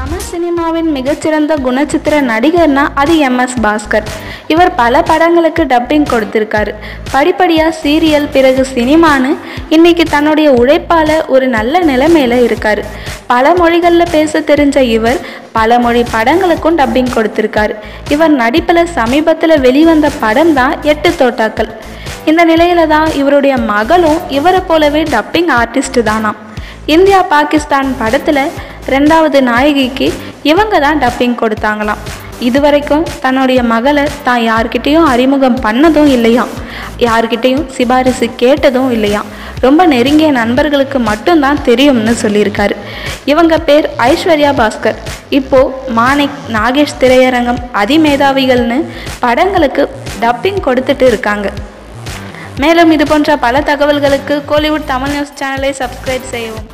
தமிழ் சினிமாவின் மிகச்சிறந்த குணச்சித்திர நடிகர்னா அது எம்எஸ் பாஸ்கர். இவர் பல படங்களுக்கு டப்பிங் கொடுத்திருக்காரு. படிப்படியாக சீரியல் பிறகு சினிமான்னு இன்னைக்கு தன்னுடைய உழைப்பால் ஒரு நல்ல நிலைமையில் இருக்கார். பல மொழிகளில் பேச தெரிஞ்ச இவர் பல மொழி படங்களுக்கும் டப்பிங் கொடுத்திருக்காரு. இவர் நடிப்பில் சமீபத்தில் வெளிவந்த படம் தான் எட்டு தோட்டாக்கள். இந்த நிலையில தான் இவருடைய மகளும் இவரை போலவே டப்பிங் ஆர்டிஸ்ட் தானாம். இந்தியா பாகிஸ்தான் படத்தில் ரெண்டாவது நாயகிக்கு இவங்க தான் டப்பிங் கொடுத்தாங்களாம். இதுவரைக்கும் தன்னுடைய மகளை தான் யார்கிட்டேயும் அறிமுகம் பண்ணதும் இல்லையாம். யார்கிட்டேயும் சிபாரிசு கேட்டதும் இல்லையாம். ரொம்ப நெருங்கிய நண்பர்களுக்கு மட்டும்தான் தெரியும்னு சொல்லியிருக்காரு. இவங்க பேர் ஐஸ்வர்யா பாஸ்கர். இப்போது மாணிக் நாகேஷ் திரையரங்கம் அதிமேதாவிகள்னு படங்களுக்கு டப்பிங் கொடுத்துட்டு இருக்காங்க. மேலும் இது போன்ற பல தகவல்களுக்கு கோலிவுட் தமிழ் நியூஸ் சேனலை சப்ஸ்கிரைப் செய்யவும்.